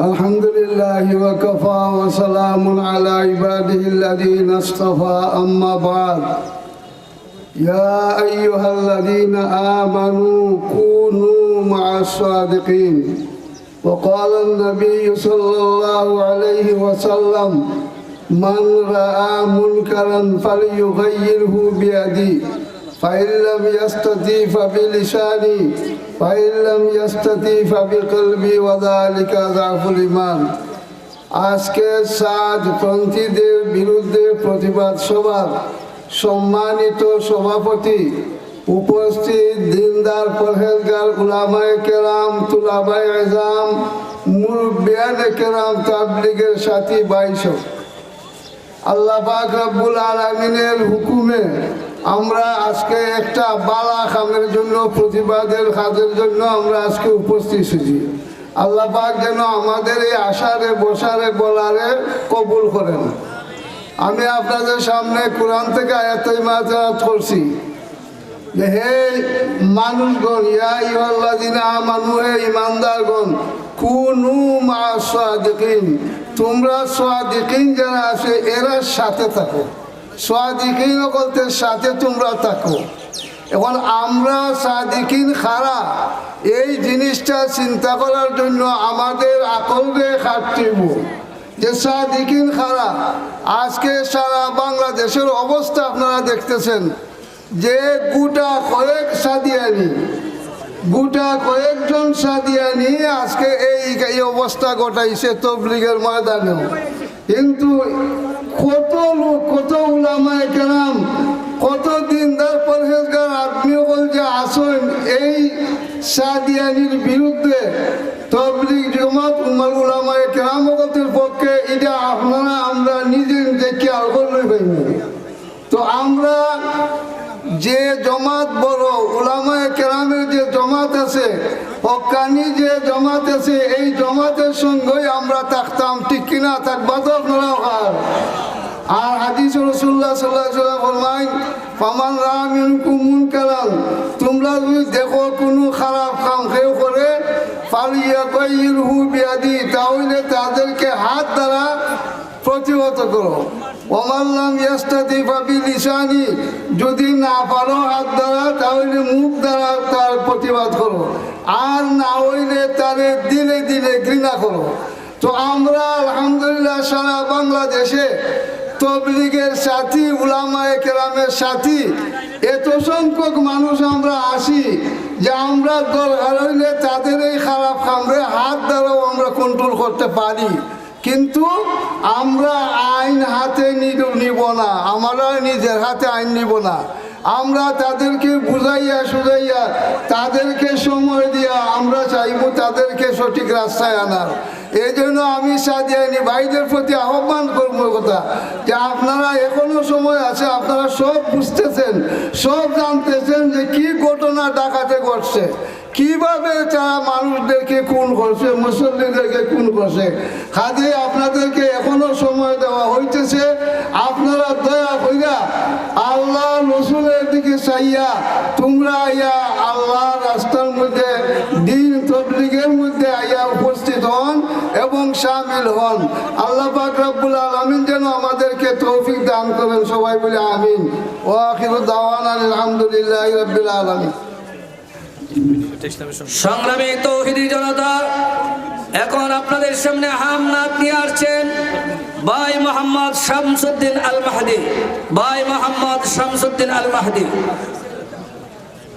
الحمد لله وكفى وسلام على عباده الذين اصطفى. أما بعد يا أيها الذين آمنوا كونوا مع الصادقين. وقال النبي صلى الله عليه وسلم من رأى منكرا فليغيره بيده. فإن لم يستطيع فبلسانه فإن لم يستطيع فبقلبه وذلك ضعف الإيمان আজকে সাজ পন্থীদের বিরুদ্ধে প্রতিবাদ সভার সম্মানিত সভাপতি উপস্থিত দিনদার পরহেজগার উলামায়ে কেরাম তুলাবাই এজাম মুরব্বিয়ানে কেরাম তাবলিগের সাথী বাইশ আল্লাহ পাক রব্বুল আলমিনের হুকুমে আমরা আজকে একটা বালা খামের জন্য, প্রতিবাদের কাজের জন্য আমরা আজকে উপস্থিত হয়েছি। আল্লাহ পাক যেন আমাদের এই আশারে, বসারে, বলারে কবুল করেন। আমি আপনাদের সামনে কোরআন থেকে আয়াতই মাতারাত করছি। হে মানুষগণ, ইয়া তোমরা সাদিকিন যারা আছে, এরা সাথে থাকো। সাদিকিন বলতে সাথে তোমরা থাকো। এখন আমরা সাদিকিন খারা, এই জিনিসটা চিন্তা করার জন্য আমাদের আকলকে খাটতিব যে সাদিকিন খারা, আজকে সারা বাংলাদেশের অবস্থা আপনারা দেখতেছেন, যে গোটা কয়েক সাদিয়ানি, গোটা কয়েকজন সাদিয়ানি আজকে এই অবস্থা ঘটাইছে তবলিগের ময়দানেও। কিন্তু কত লোক, কত উলামায় কেরাম, কত দিনদার পরহেজগার বল যে আসুন, এই সাদিয়ানির বিরুদ্ধে তবলিগ জমাত উমাল উলামায় কেরাম বলতের পক্ষে, এটা আপনারা, আমরা নিজে খেয়াল করলে পাইনি তো আমরা যে জমাত বড় হকানি যে জমাত আছে, এই জমাতের সঙ্গেই আমরা থাকতাম। ঠিক কিনা থাকবা তো আপনারা আর হাদিস রসুল্লাহ সাল্লাহ সাল্লাম ফরমাই পামান রামিন কুমুন কালাম তোমরা যদি দেখো কোনো খারাপ কাম কেউ করে পালিয়া কইর হু বিয়াদি, তাহলে তাদেরকে হাত দ্বারা প্রতিহত করো ওমাল্লাম ইয়াস্তাদি পাবি লিসানি, যদি না পারো হাত দ্বারা, তাহলে মুখ দ্বারা তার প্রতিবাদ করো। আর না হইলে তারে দিলে দিলে ঘৃণা করো। তো আমরা, আলহামদুলিল্লাহ, সারা বাংলাদেশে তবলিগের সাথী, উলামায়ে কেরামের সাথী, এত সংখ্যক মানুষ আমরা আসি যে আমরা দরকার হইলে তাদের এই খারাপ কামড়ে হাত দ্বারাও আমরা কন্ট্রোল করতে পারি। কিন্তু আমরা আইন হাতে নিব- না। আমরা নিজের হাতে আইন নিব না। আমরা তাদেরকে বুঝাইয়া সুঝাইয়া তাদেরকে সময় দিয়া আমরা চাইব তাদেরকে সঠিক রাস্তায় আনার। এই জন্য আমি সাদিয়ানি ভাইদের প্রতি আহ্বান করব কথা। যে আপনারা এখনও সময় আছে, আপনারা সব বুঝতেছেন, সব জানতেছেন যে কি ঘটনা ডাকাতে ঘটছে। কীভাবে তারা মানুষদেরকে খুন করছে, মুসল্লিদেরকে খুন করছে? কাজে আপনাদেরকে এখনও সময় দেওয়া হইতেছে। আপনারা দয়া কইরা আল্লাহ রসুলের দিকে চাইয়া তোমরা আইয়া আল্লাহ রাস্তার মধ্যে, দিন তবলিগের মধ্যে আইয়া উপস্থিত হন এবং সামিল হন। আল্লাহ পাক রব্বুল আলমিন যেন আমাদেরকে তৌফিক দান করেন। সবাই বলে আমিন। ও আখির দাওয়ান আলহামদুলিল্লাহ রবিল আলমিন। সংগ্রামী তৌহিদি জনতা, এখন আপনাদের সামনে হামনা নিয়ে আসছেন ভাই মোহাম্মদ শামসুদ্দিন আল মাহাদি ভাই মোহাম্মদ শামসুদ্দিন আল মাহাদি